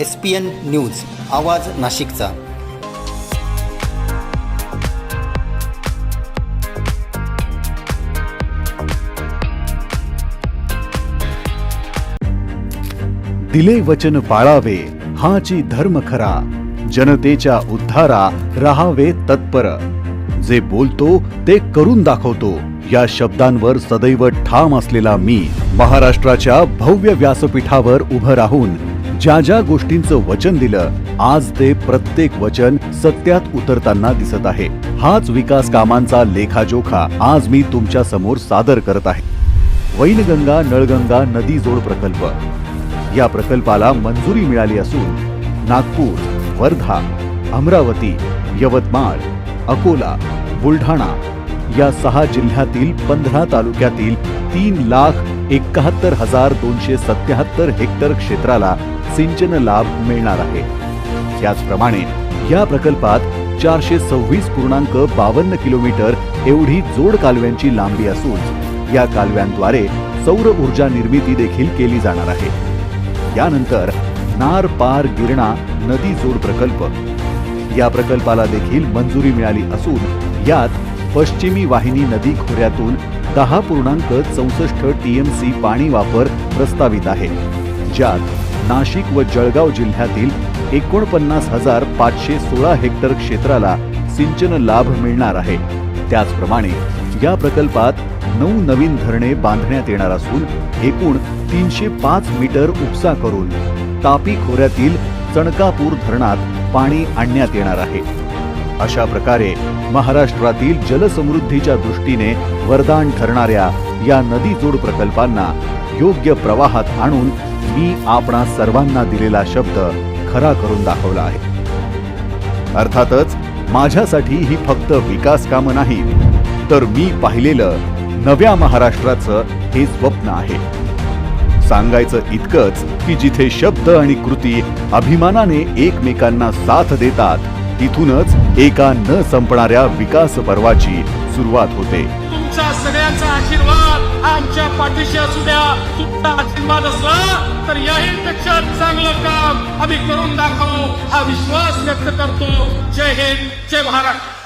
S P N news आवाज नाशिकचा. दिले वचन पाळावे हाची धर्म खरा. जनतेच्या उद्धारा राहावे तत्पर. जे बोलतो ते करून दाखवतो. या शब्दांवर सदैव ठाम असलेला मी महाराष्ट्राच्या भव्य व्यासपीठावर उभं राहून ज्या ज्या गोष्टींचं वचन दिलं आज ते प्रत्येक वचन सत्यात उतरताना दिसत आहे. हाच विकास कामांचा लेखाजोखा आज मी तुमच्यासमोर सादर करत आहे. वैनगंगा नळगंगा नदी जोड प्रकल्प. या प्रकल्पाला मंजुरी मिळाली असून नागपूर वर्धा अमरावती यवतमाळ अकोला बुलढाणा या सहा जिल्ह्यातील पंधरा तालुक्यातील तीन लाख एकाहत्तर हजार दोनशे सत्याहत्तर हेक्टर क्षेत्राला सिंचन लाभ मिळणार आहे. त्याचप्रमाणे या प्रकल्पात चारशे सव्वीस पूर्णांक बावन्न किलोमीटर एवढी जोड कालव्यांची लांबी असून या कालव्यांद्वारे सौर ऊर्जा निर्मिती देखील केली जाणार आहे. यानंतर नार पार गिरणा नदी जोड प्रकल्प. या प्रकल्पाला देखील मंजुरी मिळाली असून यात पश्चिमी वाहिनी नदी खोऱ्यातून दहा पूर्णांक चौसष्ट टीएमसी पाणी वापर प्रस्तावित आहे ज्यात नाशिक व जळगाव जिल्ह्यातील एकोणपन्नास हजार पाचशे सोळा हेक्टर क्षेत्राला सिंचन लाभ मिळणार आहे. त्याचप्रमाणे या प्रकल्पात नऊ नवीन धरणे बांधण्यात येणार असून एकूण तीनशे पाच मीटर उपसा करून तापी खोऱ्यातील चणकापूर धरणात पाणी आणण्यात येणार आहे. अशा प्रकारे महाराष्ट्रातील जलसमृद्धीच्या दृष्टीने वरदान ठरणाऱ्या या नदी जोड प्रकल्पांना योग्य प्रवाहात आणून मी आपणा सर्वांना दिलेला शब्द खरा करून दाखवला आहे. अर्थातच माझ्यासाठी ही फक्त विकास कामं नाही तर मी पाहिलेलं नव्या महाराष्ट्राचं हे स्वप्न आहे. सांगायचं इतकंच की जिथे शब्द आणि कृती अभिमानाने एकमेकांना साथ देतात तिथूनच एका न संपणाऱ्या विकास पर्वाची सुरुवात होते. तुमचा सगळ्यांचा आशीर्वाद आमच्या पाठीशी असू द्या. तुमचा आशीर्वाद असला तर याही पेक्षा चांगलं काम आम्ही करून दाखवू. हा विश्वास व्यक्त करतो. जय हिंद जय महाराष्ट्र.